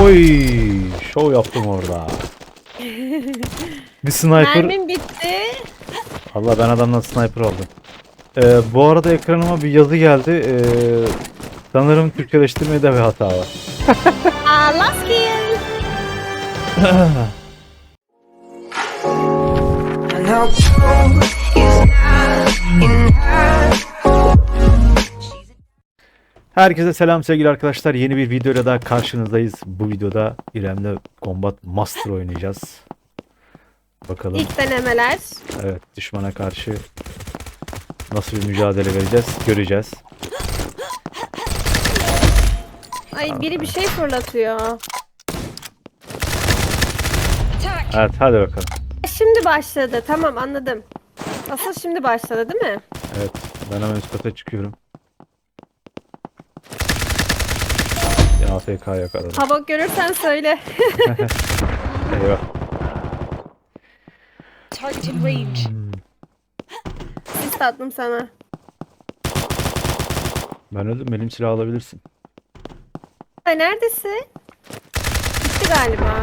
Oy, şov yaptım orada. Bir sniper. Mermim bitti. Allah ben adamdan sniper aldım. Ee, bu arada ekranıma bir yazı geldi. Ee, sanırım Türkçeleştirmede bir hata var. Aa, last kill. And how cold is not enough. Herkese selam sevgili arkadaşlar. Yeni bir videoyla daha karşınızdayız. Bu videoda İrem'le Combat Master oynayacağız. Bakalım İlk denemeler. evet düşmana karşı nasıl bir mücadele vereceğiz göreceğiz. Ay biri bir şey fırlatıyor. Evet hadi bakalım. Şimdi başladı. Tamam anladım. Asıl şimdi başladı değil mi? Evet ben hemen üst kata çıkıyorum. AFK yakaladım. Havok görürsen söyle. Eyvah. Target in range. Sis tatlım sana. Ben öldüm benim silahı alabilirsin. Ay neredesin? Gitti galiba.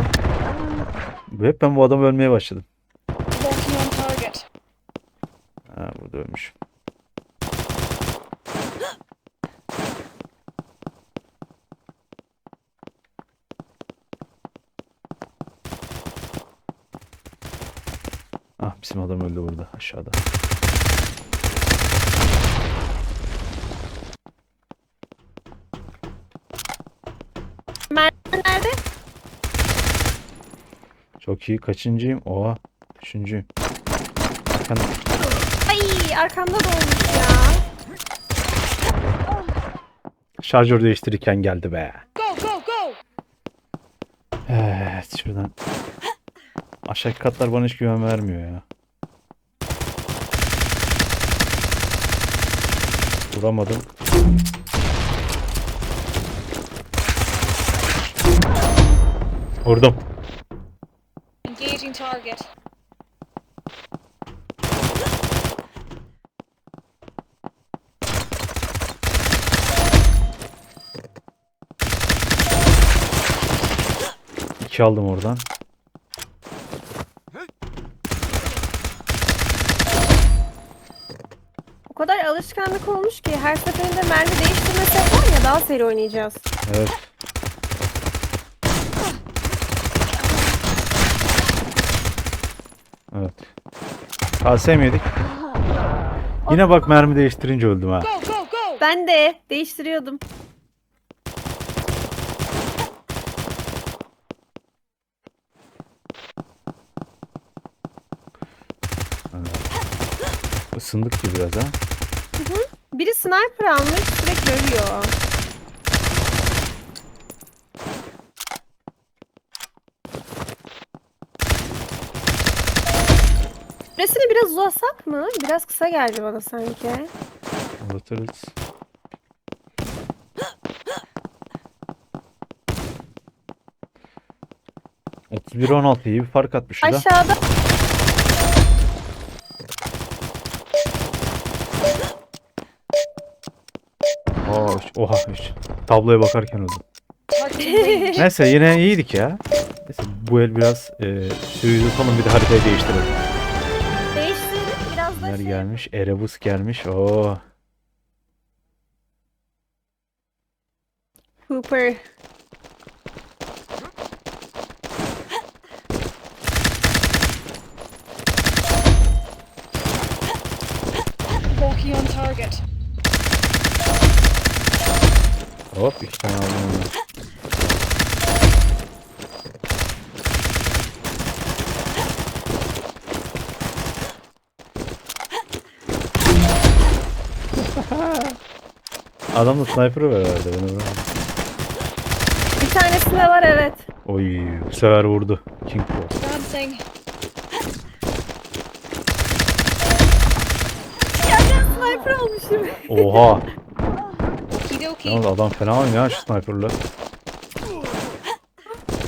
Hep ben bu adamı ölmeye başladım. Walking on target. Ha burada ölmüş. Bizim adam öldü burada aşağıda. Merdiven nerede? Çok iyi kaçıncıyım? Oha. Üçüncüyüm. Arkanda. Ay arkamda da olmuş ya. Şarjör değiştirirken geldi be. Go, go, go! Evet şuradan. Aşağı katlar bana hiç güven vermiyor ya. Vuramadım. Vurdum. Engaging target. İki aldım oradan. O kadar alışkanlık olmuş ki her seferinde mermi değiştirmesek var ya daha seri oynayacağız. Evet. Evet. Mi yedik? Yine bak mermi değiştirince öldüm ha. Ben de değiştiriyordum. Isındık ki biraz ha. Biri sniper almış sürekli ölüyor. Süresini biraz uzatsak mı? Biraz kısa geldi bana sanki. Anlatırız. ...31 16 iyi bir fark atmış da. Aşağıda Aa, üç- oha üç. Tabloya bakarken range. Neyse yine iyiydik ya. Neyse bu el biraz e, suyu tutalım bir de haritayı değiştirelim. değiştirdik biraz da Neler şey. gelmiş? Erebus gelmiş. Oo. Hooper. Walking on target. Hop iki tane aldım onu. Adamda sniper'ı var herhalde. Beni vuramadı. Bir tanesinde var evet. Oy bu sefer vurdu. King. Ya ben sniper olmuşum. Oha. Yalnız adam fena oynuyor ha şu sniper'la.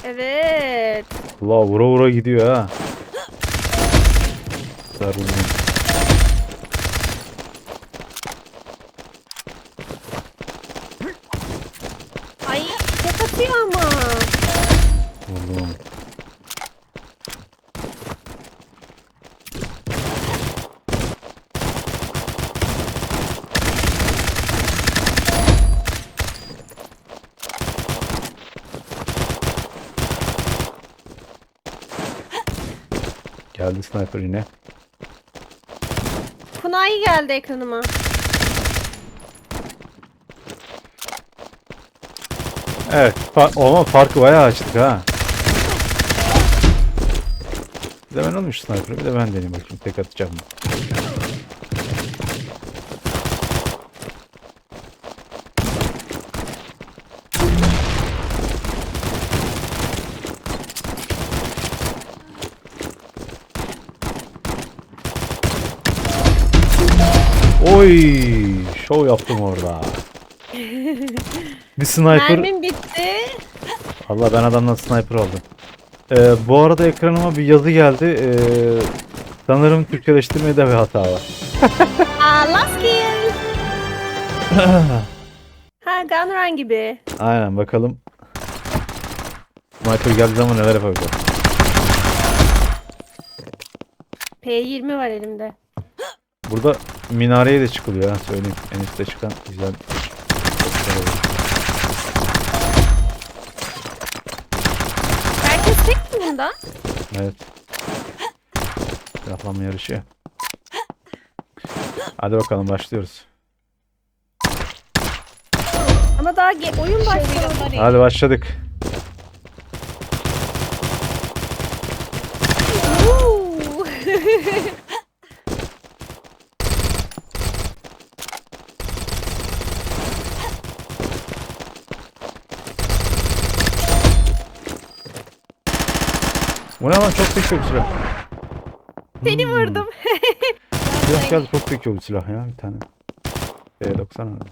evet. Allah vura vura gidiyor ha. Bu sefer vurdum. Ay tek atıyor ama. Geldi sniper yine. Kunai geldi ekranıma. Evet. Fa- ama farkı bayağı açtık ha. Bir de ben olmuş sniper'ı. Bir de ben deneyeyim bakayım. Tek atacağım? Oy, şov yaptım orada. Bir sniper Mermim bitti. Allah ben adamdan sniper aldım. Ee, bu arada ekranıma bir yazı geldi. Ee, sanırım Türkçeleştirmede bir hata var. Aa last kill. Ha Gunrun gibi. Aynen bakalım. Sniper geldiği zaman neler yapacak. P20 var elimde. Burada minareye de çıkılıyor ha söyleyeyim. En üstte çıkan güzel. Herkes tek mi bunda? Evet. Silahlanma yarışı. Hadi bakalım başlıyoruz. Ama daha ge- oyun başlamadı. Hadi başladık. Bu ne lan çok sekiyor bu silah. Seni Hmm. vurdum. Silah geldi çok sekiyor bu silah ya bir tane. B90 aldım.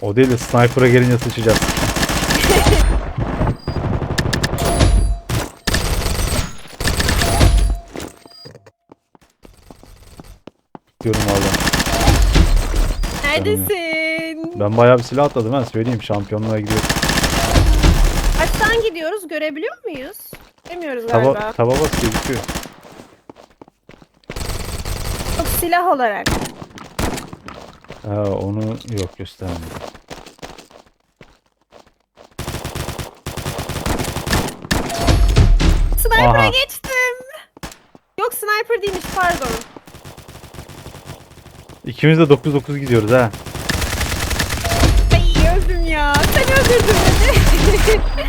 O değil de sniper'a gelince sıçacağız. Diyorum valla. Neredesin? Ben bayağı bir silah atladım ha söyleyeyim şampiyonluğa gidiyorum. Kaçtan gidiyoruz? Görebiliyor muyuz? Demiyoruz galiba. Taba, taba bas gözüküyor. Çok silah olarak. Ha, onu yok göstermiyor. Sniper'a Aha. geçtim. Yok sniper değilmiş pardon. İkimiz de 9-9 gidiyoruz ha. Ay öldüm ya. Sen öldürdün beni.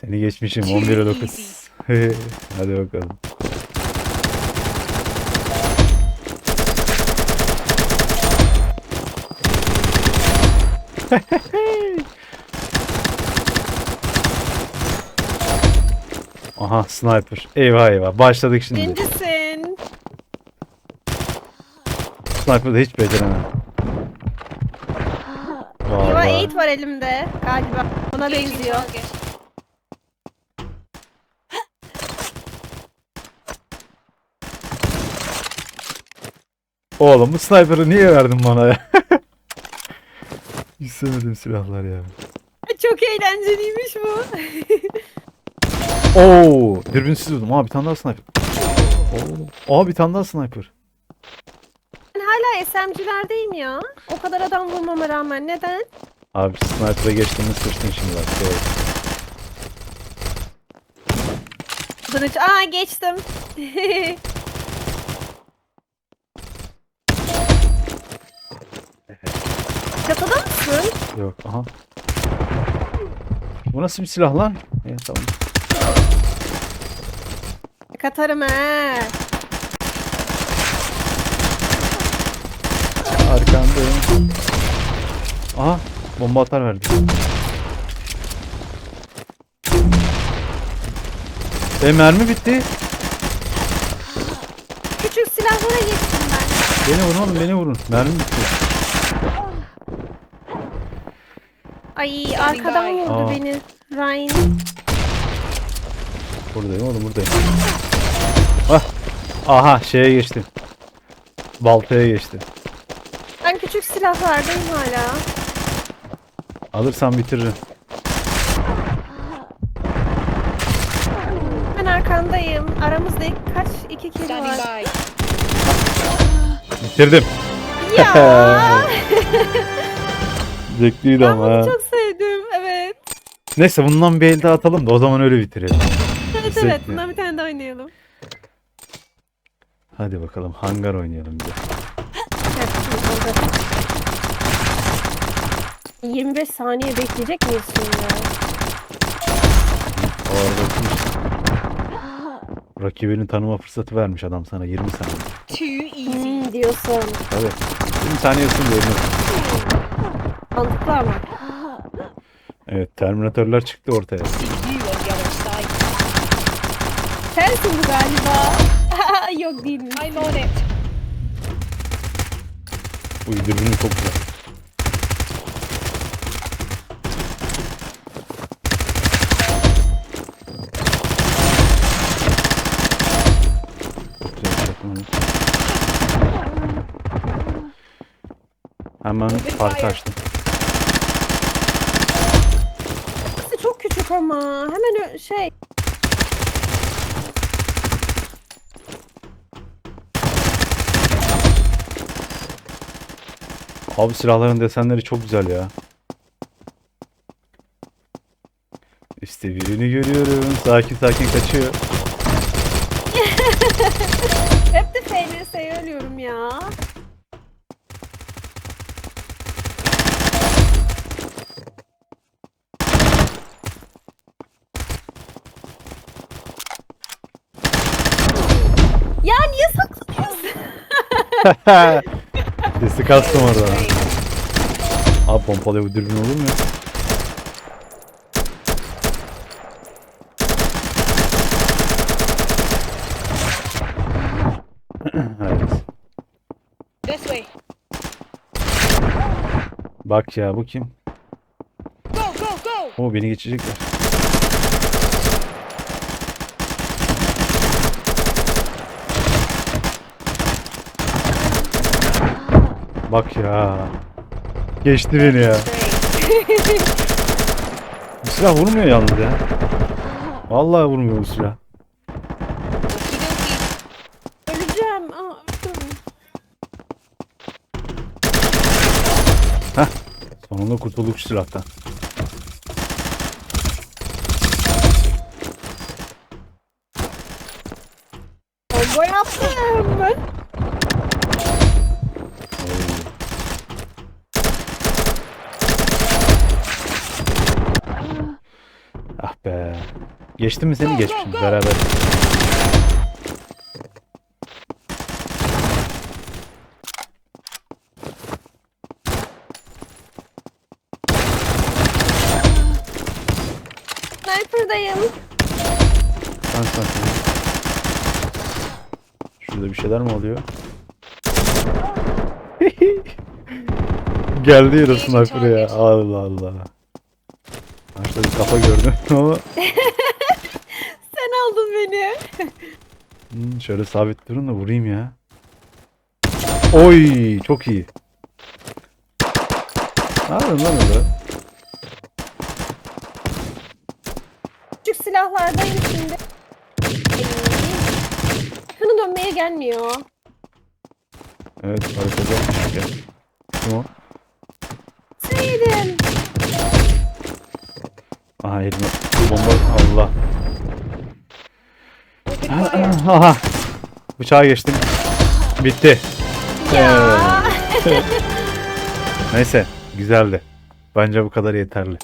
Seni geçmişim 11'e 9. Hadi bakalım. Aha sniper. Eyvah eyvah. Başladık şimdi. Birincisin. Sniper'da hiç beceremem. Vallahi. 8 var elimde galiba. Ona Engaging benziyor. Oğlum bu sniper'ı niye verdin bana ya? Hiç sevmediğim silahlar ya. Çok eğlenceliymiş bu. Oo, dürbünsüz vurdum. Aa bir tane daha sniper. Oo, aa bir tane daha sniper. SMG'lerdeyim ya. O kadar adam vurmama rağmen neden? Abi sniper'a geçtiğimiz sıçtın şimdi bak. Doğru. Kılıç. Aa geçtim. Çatıda mısın? Yok aha. Bu nasıl bir silah lan? Evet tamam. Katarım he. Arkandayım. Aha bomba atar verdi. E mermi bitti. Küçük silahlara geçtim ben. Beni vurun oğlum beni vurun. Mermi bitti. Ay arkadan vurdu Aa. beni. Ryan. Buradayım oğlum buradayım. Ah. Aha şeye geçtim. Baltaya geçtim. Silahlardayım hala. Alırsam bitiririm. Ben arkandayım. Aramızda kaç iki kill Standing var. by. Bitirdim. Ya. Zevkliydi ben ama. bunu ha. çok sevdim. Evet. Neyse bundan bir elde atalım da o zaman öyle bitirelim. Evet Zevkli. evet. Bundan bir tane daha oynayalım. Hadi bakalım hangar oynayalım bir de. Evet, şimdi oldu. 25 saniye bekleyecek miyiz şimdi? Oturmuş. Rakibini tanıma fırsatı vermiş adam sana 20 saniye. Too easy. Hmm, diyorsun. Tabii. 20 saniye ısın diyorum. Mantıklı ama. Evet Terminatörler çıktı ortaya. See you on the other side. Sensin bu galiba. Yok değilmiş. I'm on it. Bu dürbünün çok. Güzel Hemen farkı açtım. İkisi çok küçük ama. Hemen ö- şey. Abi silahların desenleri çok güzel ya. İşte birini görüyorum. Sakin sakin kaçıyor. Hep de FNS'ye ölüyorum. Ya niye saklanıyorsun? Sesi kastım orada. Abi pompalı bir dürbün olur mu ya? This way. Bak ya bu kim? Go, go, go. O beni geçecekler. Bak ya. Geçti beni ya. Bu silah vurmuyor yalnız ya. Vallahi vurmuyor bu silah. Öleceğim. Aa. Sonunda kurtulduk şu silahtan. Bomba yaptım. Ah be. Geçti mi seni geçmişim beraber. Sniper'dayım. Sen sen sen. Şurada bir şeyler mi oluyor? Geldi yine sniper ya. Allah Allah. Bir kafa gördüm ama Sen aldın beni. Hmm, şöyle sabit durun da vurayım ya. Oy çok iyi. Ne yapıyorsun lan öyle? Küçük silahlardayım şimdi. Yakını dönmeye gelmiyor. Evet haritada yapmış ya. Kim o? Seydim. Aha elime bomba Allah. Aha. Bıçağa geçtim. Bitti. Neyse güzeldi. Bence bu kadar yeterli.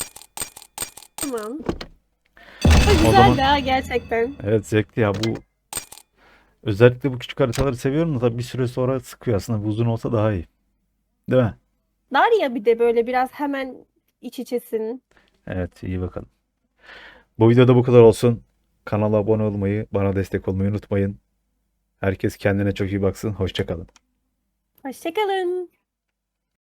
tamam. O Güzel zaman daha gerçekten. evet zevkli ya bu özellikle bu küçük haritaları seviyorum da tabii bir süre sonra sıkıyor aslında. Bu uzun olsa daha iyi. Değil mi? Dar ya bir de böyle biraz hemen iç içesin. Evet iyi bakalım. Bu videoda bu kadar olsun. Kanala abone olmayı, bana destek olmayı unutmayın. Herkes kendine çok iyi baksın. Hoşça kalın. Hoşçakalın.